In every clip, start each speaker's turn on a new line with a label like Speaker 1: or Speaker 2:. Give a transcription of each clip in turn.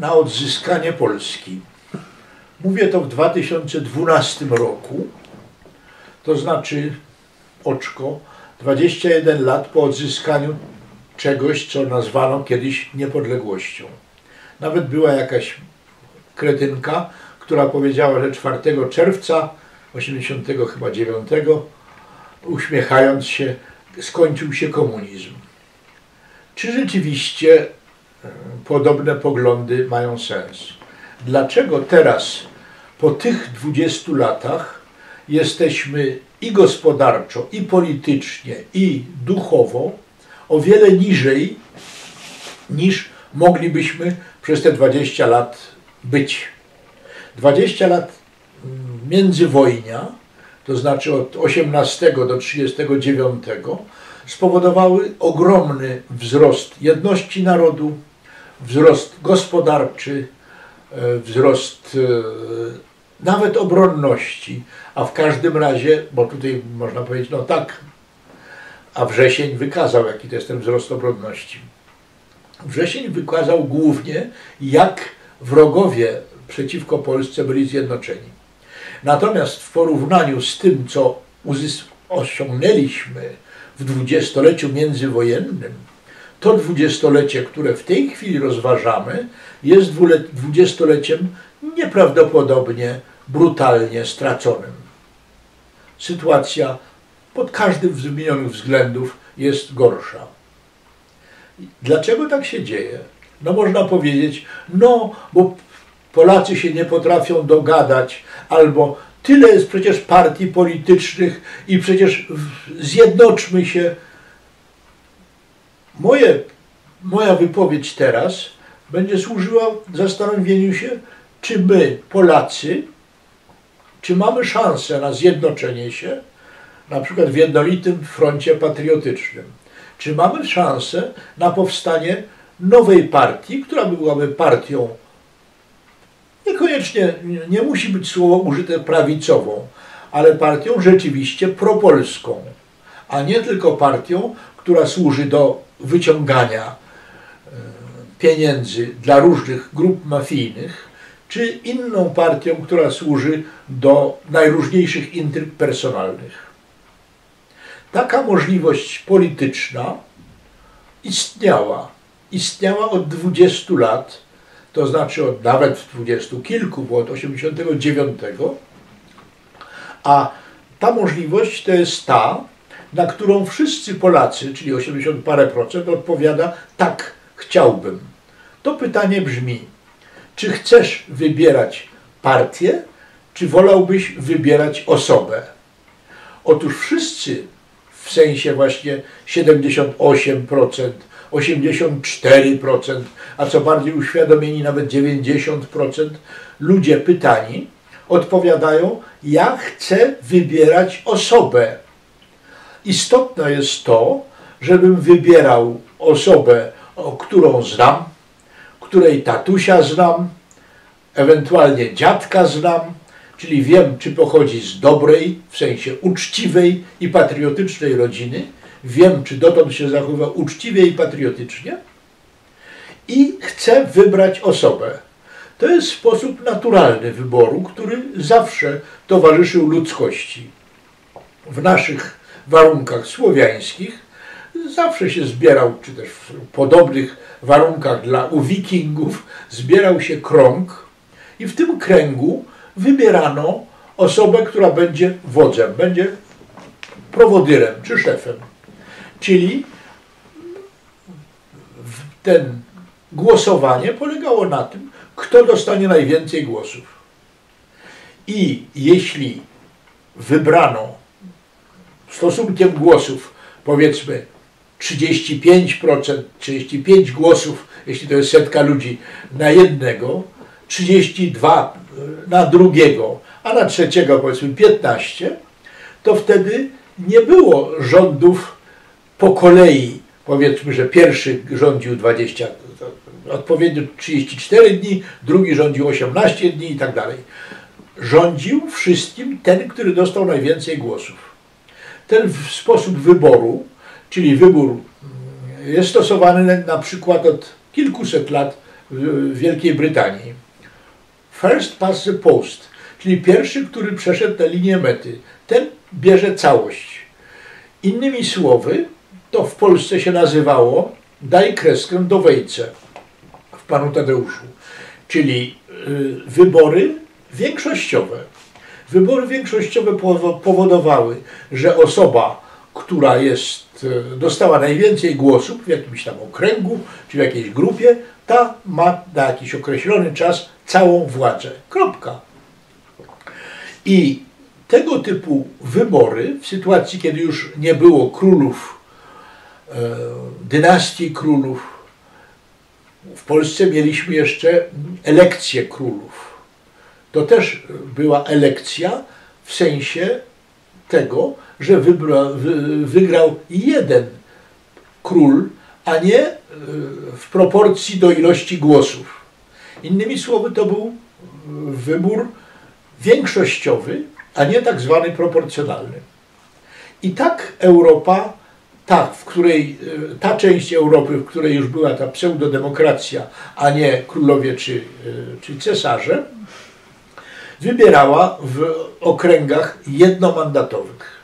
Speaker 1: na odzyskanie Polski. Mówię to w 2012 roku, to znaczy oczko, 21 lat po odzyskaniu czegoś, co nazwano kiedyś niepodległością. Nawet była jakaś kretynka, która powiedziała, że 4 czerwca 89 chyba 9, uśmiechając się, skończył się komunizm. Czy rzeczywiście podobne poglądy mają sens. Dlaczego teraz, po tych 20 latach, jesteśmy i gospodarczo, i politycznie, i duchowo o wiele niżej niż moglibyśmy przez te 20 lat być. 20 lat międzywojnia, to znaczy od 18 do 39, spowodowały ogromny wzrost jedności narodu, wzrost gospodarczy, e, wzrost e, nawet obronności, a w każdym razie, bo tutaj można powiedzieć, no tak, a wrzesień wykazał, jaki to jest ten wzrost obronności. Wrzesień wykazał głównie, jak wrogowie przeciwko Polsce byli zjednoczeni. Natomiast w porównaniu z tym, co osiągnęliśmy w dwudziestoleciu międzywojennym, to dwudziestolecie, które w tej chwili rozważamy, jest dwudziestoleciem nieprawdopodobnie brutalnie straconym. Sytuacja pod każdym z wymienionych względów jest gorsza. Dlaczego tak się dzieje? No można powiedzieć, no bo Polacy się nie potrafią dogadać, albo tyle jest przecież partii politycznych i przecież zjednoczmy się. Moje, moja wypowiedź teraz będzie służyła zastanowieniu się, czy my, Polacy, czy mamy szansę na zjednoczenie się, na przykład w jednolitym froncie patriotycznym. Czy mamy szansę na powstanie nowej partii, która byłaby partią niekoniecznie, nie musi być słowo użyte prawicową, ale partią rzeczywiście propolską, a nie tylko partią, która służy do wyciągania e, pieniędzy dla różnych grup mafijnych, czy inną partią, która służy do najróżniejszych intryg personalnych. Taka możliwość polityczna istniała. Istniała od 20 lat, to znaczy od nawet dwudziestu kilku, bo od 89, a ta możliwość to jest ta, na którą wszyscy Polacy, czyli 80 parę procent, odpowiada tak, chciałbym. To pytanie brzmi, czy chcesz wybierać partię, czy wolałbyś wybierać osobę? Otóż wszyscy, w sensie właśnie 78%, 84%, a co bardziej uświadomieni nawet 90% ludzie pytani odpowiadają, ja chcę wybierać osobę. Istotne jest to, żebym wybierał osobę, którą znam, której tatusia znam, ewentualnie dziadka znam, czyli wiem, czy pochodzi z dobrej, w sensie uczciwej i patriotycznej rodziny, wiem, czy dotąd się zachowa uczciwie i patriotycznie i chcę wybrać osobę. To jest sposób naturalny wyboru, który zawsze towarzyszył ludzkości. W naszych warunkach słowiańskich zawsze się zbierał, czy też w podobnych warunkach dla u wikingów, zbierał się krąg i w tym kręgu wybierano osobę, która będzie wodzem, będzie prowodyrem czy szefem. Czyli ten głosowanie polegało na tym, kto dostanie najwięcej głosów. I jeśli wybrano stosunkiem głosów, powiedzmy 35%, 35 głosów, jeśli to jest setka ludzi, na jednego, 32 na drugiego, a na trzeciego powiedzmy 15, to wtedy nie było rządów po kolei. Powiedzmy, że pierwszy rządził 20, odpowiednio 34 dni, drugi rządził 18 dni i tak dalej. Rządził wszystkim ten, który dostał najwięcej głosów. Ten sposób wyboru, czyli wybór mm, jest stosowany na przykład od kilkuset lat w Wielkiej Brytanii. First past the post, czyli pierwszy, który przeszedł tę linię mety, ten bierze całość. Innymi słowy, to w Polsce się nazywało daj kreskę do wejce w Panu Tadeuszu, czyli y, wybory większościowe. Wybory większościowe powodowały, że osoba, która jest, y, dostała najwięcej głosów w jakimś tam okręgu czy w jakiejś grupie, ta ma na jakiś określony czas całą władzę. Kropka. I tego typu wybory, w sytuacji, kiedy już nie było królów, dynastii królów, w Polsce mieliśmy jeszcze elekcję królów. To też była elekcja w sensie tego, że wybra, wy, wygrał jeden król, a nie e, w proporcji do ilości głosów. Innymi słowy, to był wybór większościowy, a nie tak zwany proporcjonalny. I tak Europa, ta, w której, e, ta część Europy, w której już była ta pseudodemokracja, a nie królowie czy, e, czy cesarze, wybierała w okręgach jednomandatowych.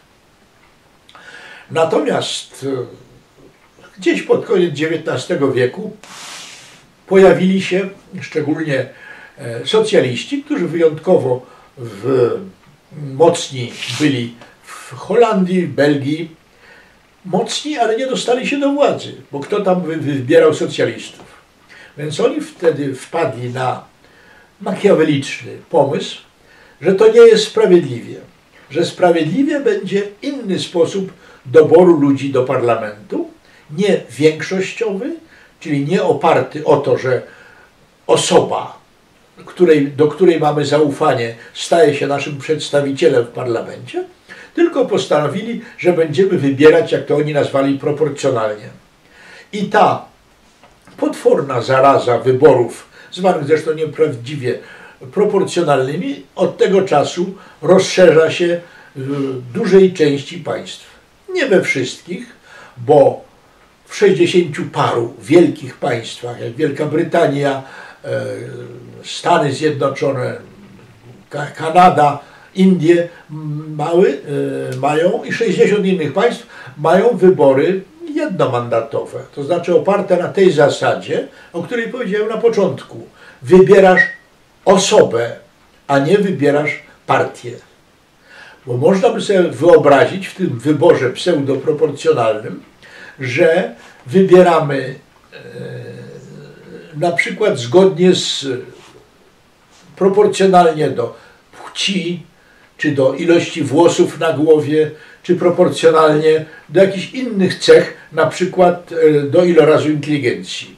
Speaker 1: Natomiast e, gdzieś pod koniec XIX wieku pojawili się szczególnie socjaliści, którzy wyjątkowo w mocni byli w Holandii, Belgii, mocni, ale nie dostali się do władzy, bo kto tam wybierał socjalistów. Więc oni wtedy wpadli na makiaweliczny pomysł, że to nie jest sprawiedliwie, że sprawiedliwie będzie inny sposób doboru ludzi do parlamentu, nie większościowy, czyli nie oparty o to, że osoba której, do której mamy zaufanie, staje się naszym przedstawicielem w parlamencie, tylko postanowili, że będziemy wybierać, jak to oni nazwali, proporcjonalnie. I ta potworna zaraza wyborów, zwanych zresztą nieprawdziwie proporcjonalnymi, od tego czasu rozszerza się w dużej części państw. Nie we wszystkich, bo w 60 paru wielkich państwach, jak Wielka Brytania, e, Stany Zjednoczone, Kanada, Indie mały, e, mają i 60 innych państw mają wybory jednomandatowe. To znaczy oparte na tej zasadzie, o której powiedziałem na początku. Wybierasz osobę, a nie wybierasz partię. Bo można by sobie wyobrazić w tym wyborze pseudoproporcjonalnym, że wybieramy e, na przykład zgodnie z proporcjonalnie do płci, czy do ilości włosów na głowie, czy proporcjonalnie do jakichś innych cech, na przykład e, do ilorazu inteligencji.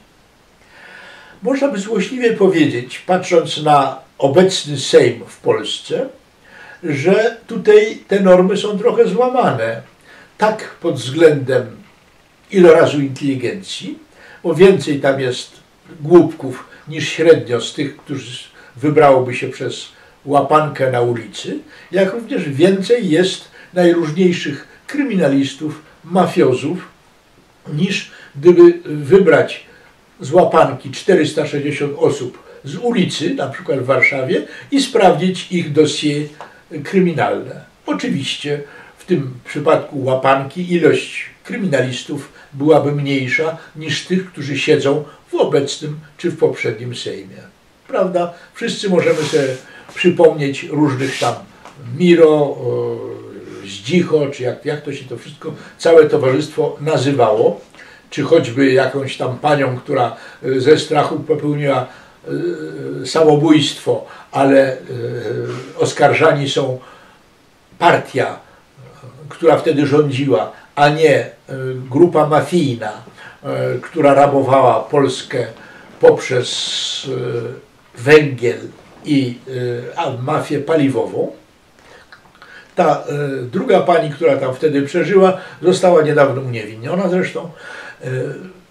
Speaker 1: Można by złośliwie powiedzieć, patrząc na obecny Sejm w Polsce, że tutaj te normy są trochę złamane. Tak pod względem ilorazu inteligencji, bo więcej tam jest głupków niż średnio z tych, którzy wybrałoby się przez łapankę na ulicy, jak również więcej jest najróżniejszych kryminalistów, mafiozów, niż gdyby wybrać z łapanki 460 osób z ulicy, na przykład w Warszawie, i sprawdzić ich dossier kryminalne. Oczywiście w tym przypadku łapanki ilość kryminalistów byłaby mniejsza niż tych, którzy siedzą w obecnym czy w poprzednim Sejmie. Prawda? Wszyscy możemy sobie przypomnieć różnych tam Miro, Zdzicho, czy jak, jak to się to wszystko, całe towarzystwo nazywało, czy choćby jakąś tam panią, która e, ze strachu popełniła e, samobójstwo, ale e, oskarżani są partia, która wtedy rządziła, a nie grupa mafijna, która rabowała Polskę poprzez węgiel i mafię paliwową. Ta druga pani, która tam wtedy przeżyła, została niedawno uniewinniona zresztą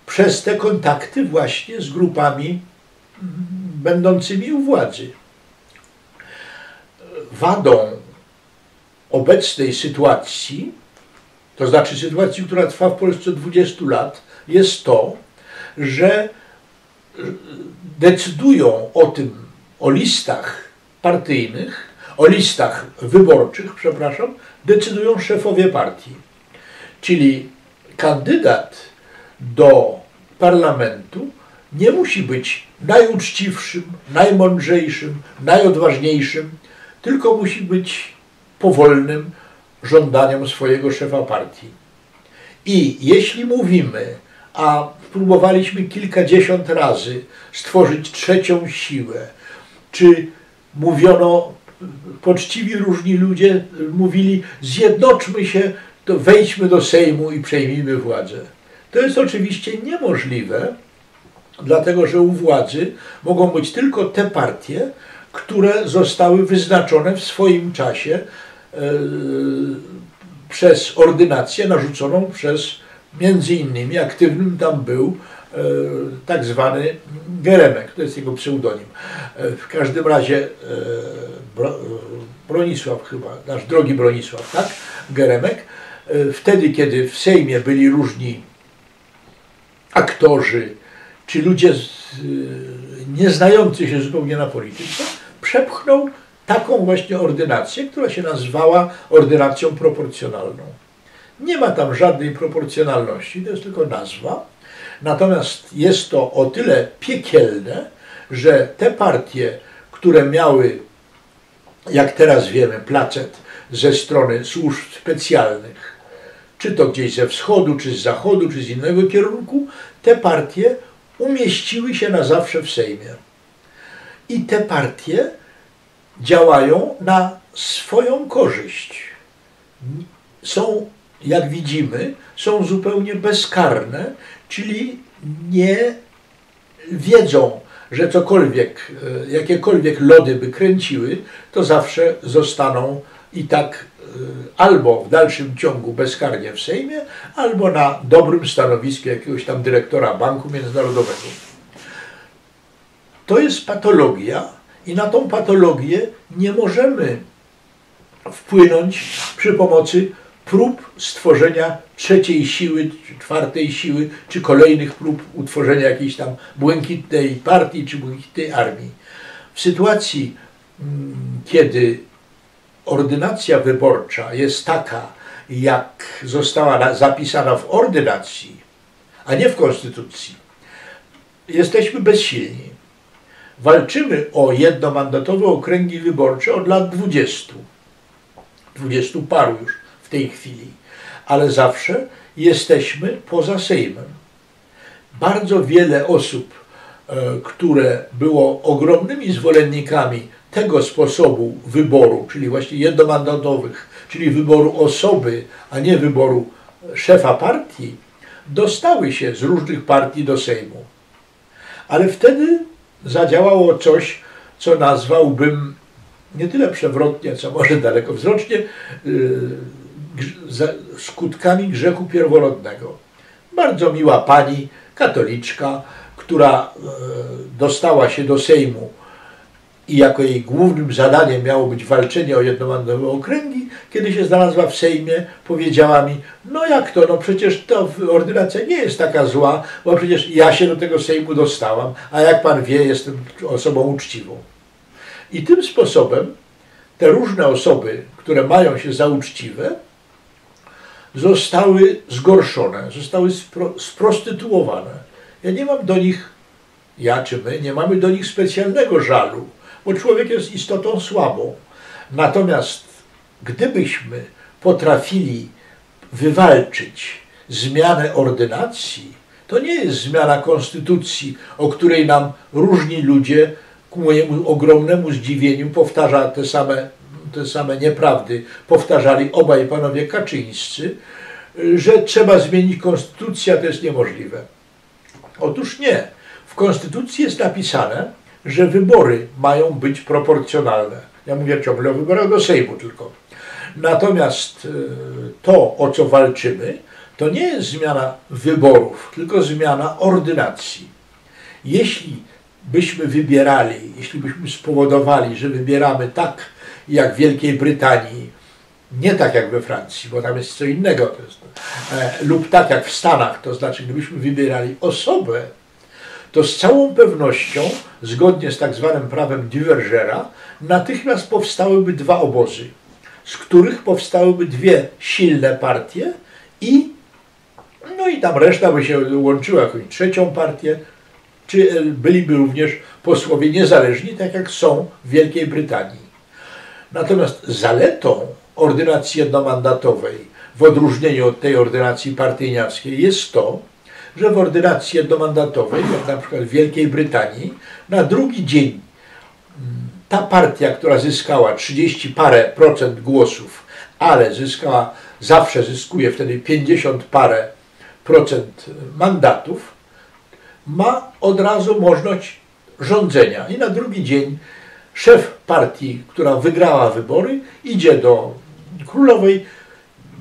Speaker 1: przez te kontakty właśnie z grupami będącymi u władzy. Wadą obecnej sytuacji, to znaczy sytuacji, która trwa w Polsce 20 lat, jest to, że decydują o tym, o listach partyjnych, o listach wyborczych, przepraszam, decydują szefowie partii. Czyli kandydat do parlamentu nie musi być najuczciwszym, najmądrzejszym, najodważniejszym, tylko musi być powolnym żądaniem swojego szefa partii. I jeśli mówimy, a próbowaliśmy kilkadziesiąt razy stworzyć trzecią siłę, czy mówiono, poczciwi różni ludzie mówili, zjednoczmy się, to wejdźmy do Sejmu i przejmijmy władzę. To jest oczywiście niemożliwe, dlatego że u władzy mogą być tylko te partie, które zostały wyznaczone w swoim czasie e, przez ordynację narzuconą przez między innymi aktywnym tam był tak zwany Geremek, to jest jego pseudonim. E, w każdym razie Bro, Bronisław chyba, nasz drogi Bronisław, tak? Geremek. Wtedy, kiedy w Sejmie byli różni aktorzy, czy ludzie z, nie znający się zupełnie na polityce, przepchnął taką właśnie ordynację, która się nazywała ordynacją proporcjonalną. Nie ma tam żadnej proporcjonalności, to jest tylko nazwa. Natomiast jest to o tyle piekielne, że te partie, które miały, jak teraz wiemy, placet ze strony służb specjalnych, czy to gdzieś ze wschodu, czy z zachodu, czy z innego kierunku, te partie umieściły się na zawsze w Sejmie. I te partie działają na swoją korzyść. Są, jak widzimy, są zupełnie bezkarne, czyli nie wiedzą, że cokolwiek, e, jakiekolwiek lody by kręciły, to zawsze zostaną i tak Y, albo w dalszym ciągu bezkarnie w Sejmie, albo na dobrym stanowisku jakiegoś tam dyrektora banku międzynarodowego. To jest patologia i na tą patologię nie możemy wpłynąć przy pomocy prób stworzenia trzeciej siły, czwartej siły, czy kolejnych prób utworzenia jakiejś tam błękitnej partii, czy błękitnej armii. W sytuacji, mm, kiedy ordynacja wyborcza jest taka, jak została zapisana w ordynacji, a nie w konstytucji, jesteśmy bezsilni. Walczymy o jednomandatowe okręgi wyborcze od lat 20. 20 paru już tej chwili, ale zawsze jesteśmy poza Sejmem. Bardzo wiele osób, e, które było ogromnymi zwolennikami tego sposobu wyboru, czyli właśnie jednomandatowych, czyli wyboru osoby, a nie wyboru szefa partii, dostały się z różnych partii do Sejmu. Ale wtedy zadziałało coś, co nazwałbym nie tyle przewrotnie, co może dalekowzrocznie, yy, skutkami grzechu pierworodnego. Bardzo miła pani, katoliczka, która e, dostała się do Sejmu i jako jej głównym zadaniem miało być walczenie o jednomandatowe okręgi, kiedy się znalazła w Sejmie, powiedziała mi, no jak to, no przecież to ordynacja nie jest taka zła, bo przecież ja się do tego Sejmu dostałam, a jak pan wie, jestem osobą uczciwą. I tym sposobem te różne osoby, które mają się za uczciwe, zostały zgorszone, zostały spro, sprostytuowane. Ja nie mam do nich, ja czy my, nie mamy do nich specjalnego żalu, bo człowiek jest istotą słabą. Natomiast gdybyśmy potrafili wywalczyć zmianę ordynacji, to nie jest zmiana konstytucji, o której nam różni ludzie ku mojemu ogromnemu zdziwieniu powtarza te same, te same nieprawdy, powtarzali obaj panowie Kaczyńscy, że trzeba zmienić konstytucję, a to jest niemożliwe. Otóż nie. W konstytucji jest napisane, że wybory mają być proporcjonalne. Ja mówię ciągle o wyborach do Sejmu tylko. Natomiast e, to, o co walczymy, to nie jest zmiana wyborów, tylko zmiana ordynacji. Jeśli byśmy wybierali, jeśli byśmy spowodowali, że wybieramy tak jak w Wielkiej Brytanii, nie tak jak we Francji, bo tam jest co innego, to jest, e, lub tak jak w Stanach, to znaczy gdybyśmy wybierali osobę, to z całą pewnością, zgodnie z tak zwanym prawem Divergera, natychmiast powstałyby dwa obozy, z których powstałyby dwie silne partie i no i tam reszta by się łączyła jakąś trzecią partię, czy e, byliby również posłowie niezależni, tak jak są w Wielkiej Brytanii. Natomiast zaletą ordynacji jednomandatowej, w odróżnieniu od tej ordynacji partyjniackiej, jest to, że w ordynacji jednomandatowej, jak na przykład w Wielkiej Brytanii, na drugi dzień ta partia, która zyskała 30 parę procent głosów, ale zyskała, zawsze zyskuje wtedy 50 parę procent mandatów, ma od razu możliwość rządzenia. I na drugi dzień szef partii, która wygrała wybory, idzie do królowej,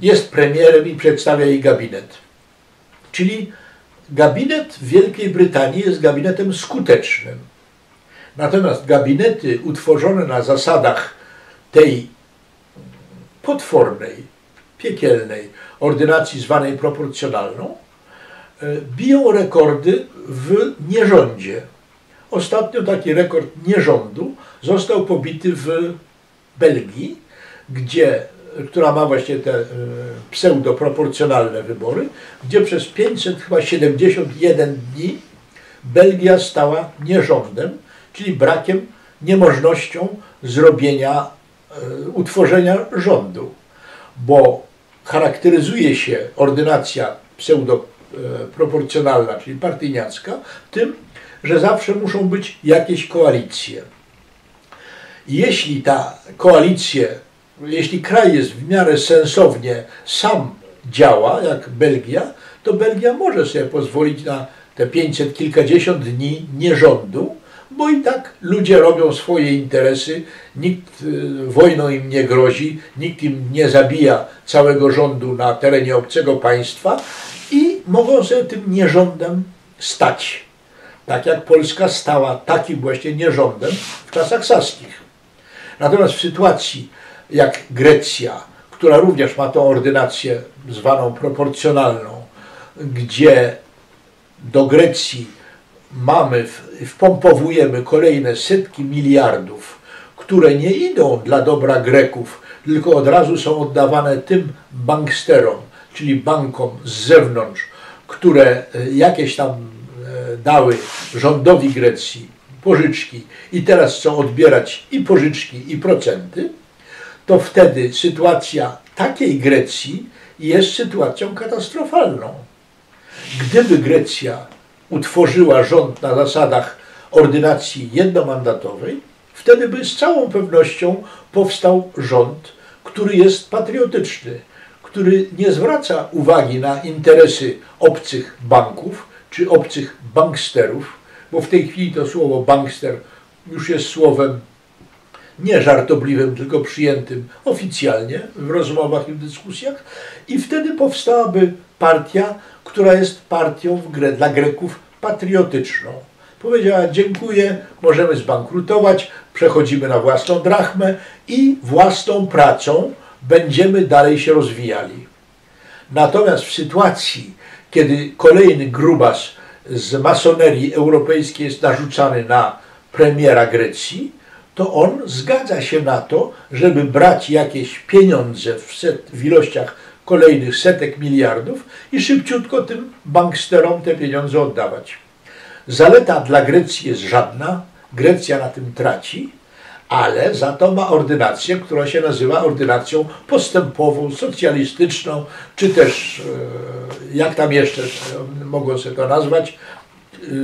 Speaker 1: jest premierem i przedstawia jej gabinet. Czyli gabinet w Wielkiej Brytanii jest gabinetem skutecznym. Natomiast gabinety utworzone na zasadach tej potwornej, piekielnej ordynacji zwanej proporcjonalną, e, biją rekordy w nierządzie. Ostatnio taki rekord nierządu został pobity w Belgii, gdzie, która ma właśnie te e, pseudoproporcjonalne wybory, gdzie przez 571 dni Belgia stała nierządem, czyli brakiem, niemożnością zrobienia, e, utworzenia rządu, bo charakteryzuje się ordynacja pseudoproporcjonalna, czyli partyjniacka, tym, że zawsze muszą być jakieś koalicje. Jeśli ta koalicje, jeśli kraj jest w miarę sensownie sam działa, jak Belgia, to Belgia może sobie pozwolić na te 500 kilkadziesiąt dni nierządu, bo i tak ludzie robią swoje interesy, nikt y, wojną im nie grozi, nikt im nie zabija całego rządu na terenie obcego państwa i mogą sobie tym nierządem stać. Tak jak Polska stała takim właśnie nierządem w czasach saskich. Natomiast w sytuacji jak Grecja, która również ma tą ordynację zwaną proporcjonalną, gdzie do Grecji mamy, wpompowujemy kolejne setki miliardów, które nie idą dla dobra Greków, tylko od razu są oddawane tym banksterom, czyli bankom z zewnątrz, które e, jakieś tam dały rządowi Grecji pożyczki i teraz chcą odbierać i pożyczki, i procenty, to wtedy sytuacja takiej Grecji jest sytuacją katastrofalną. Gdyby Grecja utworzyła rząd na zasadach ordynacji jednomandatowej, wtedy by z całą pewnością powstał rząd, który jest patriotyczny, który nie zwraca uwagi na interesy obcych banków czy obcych banksterów, bo w tej chwili to słowo bankster już jest słowem nie żartobliwym, tylko przyjętym oficjalnie w rozmowach i w dyskusjach i wtedy powstałaby partia, która jest partią w Gre dla Greków patriotyczną. Powiedziała: Dziękuję, możemy zbankrutować, przechodzimy na własną drachmę i własną pracą będziemy dalej się rozwijali. Natomiast w sytuacji, kiedy kolejny grubas z masonerii europejskiej jest narzucany na premiera Grecji, to on zgadza się na to, żeby brać jakieś pieniądze w, set, w ilościach kolejnych setek miliardów i szybciutko tym banksterom te pieniądze oddawać. Zaleta dla Grecji jest żadna, Grecja na tym traci, ale za to ma ordynację, która się nazywa ordynacją postępową, socjalistyczną, czy też, e, jak tam jeszcze mogą sobie to nazwać,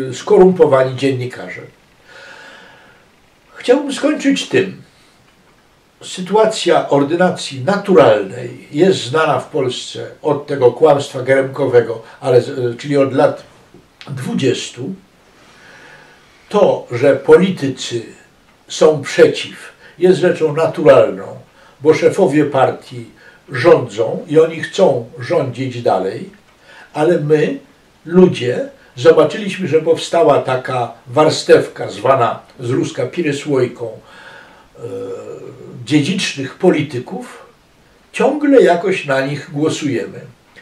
Speaker 1: e, skorumpowani dziennikarze. Chciałbym skończyć tym. Sytuacja ordynacji naturalnej jest znana w Polsce od tego kłamstwa geremkowego, ale, czyli od lat 20. To, że politycy są przeciw, jest rzeczą naturalną, bo szefowie partii rządzą i oni chcą rządzić dalej, ale my, ludzie, zobaczyliśmy, że powstała taka warstewka zwana z ruska pirysłojką e, dziedzicznych polityków, ciągle jakoś na nich głosujemy.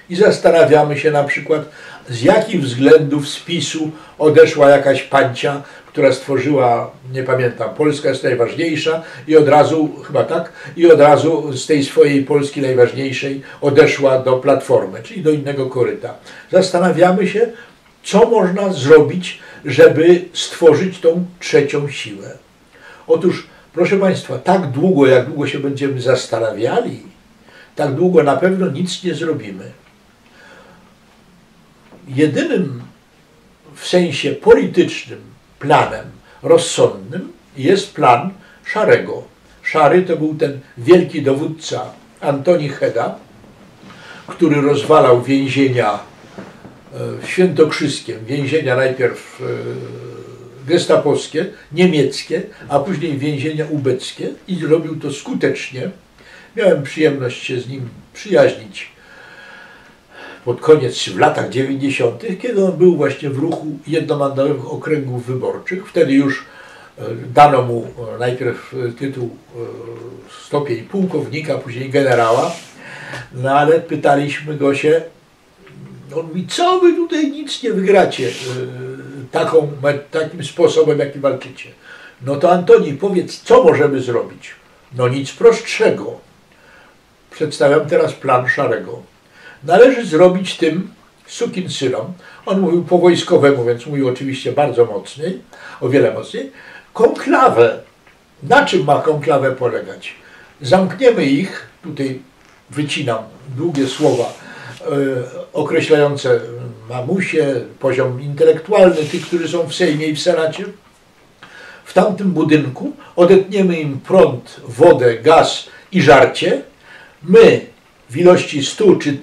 Speaker 1: I zastanawiamy się na przykład, z jakich względów z PiSu odeszła jakaś pancia, która stworzyła, nie pamiętam, Polska jest najważniejsza i od razu, chyba tak, i od razu z tej swojej Polski najważniejszej odeszła do Platformy, czyli do innego koryta. Zastanawiamy się, co można zrobić, żeby stworzyć tą trzecią siłę. Otóż, proszę Państwa, tak długo, jak długo się będziemy zastanawiali, tak długo na pewno nic nie zrobimy. Jedynym w sensie politycznym planem rozsądnym jest plan Szarego. Szary to był ten wielki dowódca Antoni Heda, który rozwalał więzienia w Świętokrzyskiem, więzienia najpierw e, gestapowskie, niemieckie, a później więzienia ubeckie i robił to skutecznie. Miałem przyjemność się z nim przyjaźnić pod koniec, w latach 90., kiedy on był właśnie w ruchu jednomandowych okręgów wyborczych. Wtedy już e, dano mu e, najpierw tytuł, stopień pułkownika, później generała, no ale pytaliśmy go się, on mówi, co wy tutaj nic nie wygracie e, taką, takim sposobem, jaki walczycie. No to Antoni, powiedz, co możemy zrobić? No nic prostszego. Przedstawiam teraz plan Szarego. Należy zrobić tym sukinsynom, on mówił po wojskowemu, więc mówił oczywiście bardzo mocniej, o wiele mocniej, konklawę. Na czym ma konklawę polegać? Zamkniemy ich, tutaj wycinam długie słowa, E, określające mamusie, poziom intelektualny tych, którzy są w Sejmie i w Senacie. W tamtym budynku odetniemy im prąd, wodę, gaz i żarcie. My w ilości stu czy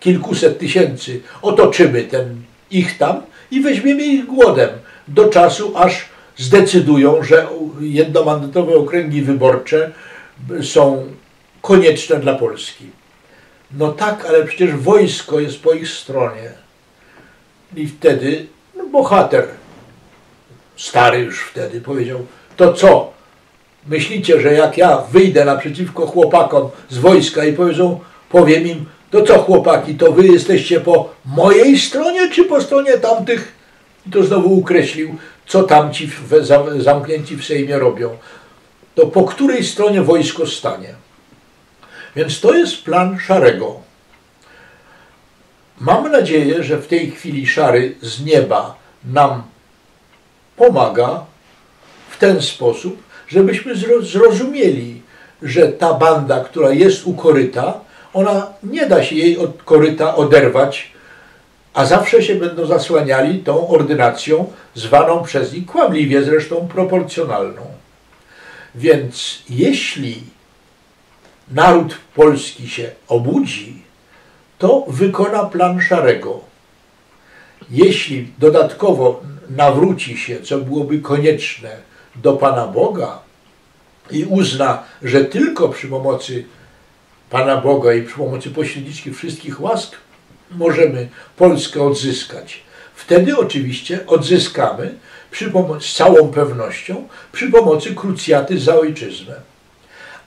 Speaker 1: kilkuset tysięcy otoczymy ten ich tam i weźmiemy ich głodem do czasu, aż zdecydują, że jednomandatowe okręgi wyborcze są konieczne dla Polski. No tak, ale przecież wojsko jest po ich stronie. I wtedy no, bohater, stary już wtedy, powiedział, to co? Myślicie, że jak ja wyjdę naprzeciwko chłopakom z wojska i powiedzą, powiem im, to co chłopaki, to wy jesteście po mojej stronie, czy po stronie tamtych? I to znowu ukreślił, co tamci w, zamknięci w Sejmie robią. To po której stronie wojsko stanie? Więc to jest plan Szarego. Mam nadzieję, że w tej chwili Szary z nieba nam pomaga w ten sposób, żebyśmy zrozumieli, że ta banda, która jest u koryta, ona nie da się jej od koryta oderwać, a zawsze się będą zasłaniali tą ordynacją zwaną przez nich kłamliwie zresztą proporcjonalną. Więc jeśli naród polski się obudzi, to wykona plan Szarego. Jeśli dodatkowo nawróci się, co byłoby konieczne, do Pana Boga i uzna, że tylko przy pomocy Pana Boga i przy pomocy pośredniczki wszystkich łask możemy Polskę odzyskać,
Speaker 2: Wtedy oczywiście odzyskamy przy pomocy, z całą pewnością przy pomocy krucjaty za ojczyznę.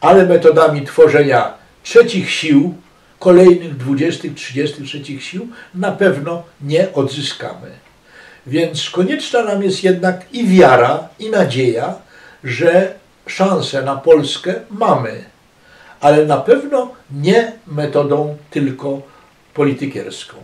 Speaker 2: Ale metodami tworzenia trzecich sił, kolejnych 20, 30, trzecich sił na pewno nie odzyskamy. Więc konieczna nam jest jednak i wiara, i nadzieja, że szansę na Polskę mamy, ale na pewno nie metodą tylko politykierską.